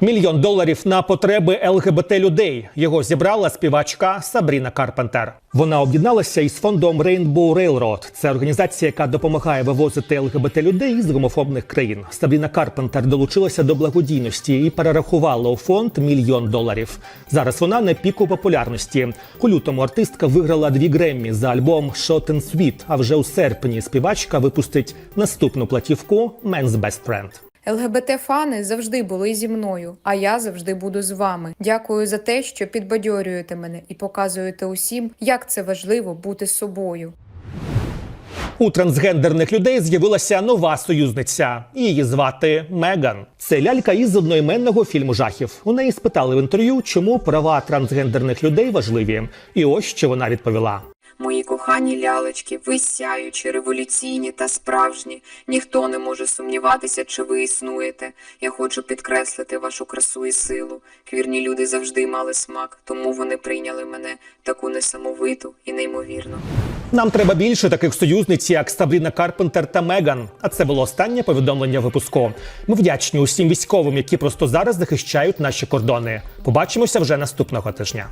Мільйон доларів на потреби ЛГБТ людей. Його зібрала співачка Сабріна Карпентер. Вона об'єдналася із фондом Rainbow Railroad. Це організація, яка допомагає вивозити ЛГБТ людей з гомофобних країн. Сабріна Карпентер долучилася до благодійності і перерахувала у фонд мільйон доларів. Зараз вона на піку популярності. У лютому артистка виграла дві Греммі за альбом Shot and Sweet, А вже у серпні співачка випустить наступну платівку Men's Best Friend. ЛГБТ-фани завжди були зі мною, а я завжди буду з вами. Дякую за те, що підбадьорюєте мене і показуєте усім, як це важливо бути собою. У трансгендерних людей з'явилася нова союзниця. Її звати Меган. Це лялька із одноіменного фільму жахів. У неї спитали в інтерв'ю, чому права трансгендерних людей важливі. І ось що вона відповіла. Мої кохані лялечки, ви сяючі, революційні та справжні. Ніхто не може сумніватися, чи ви існуєте. Я хочу підкреслити вашу красу і силу. Квірні люди завжди мали смак, тому вони прийняли мене таку несамовиту і неймовірну. Нам треба більше таких союзниць, як Сабріна Карпентер та Меган. А це було останнє повідомлення випуску. Ми вдячні усім військовим, які просто зараз захищають наші кордони. Побачимося вже наступного тижня.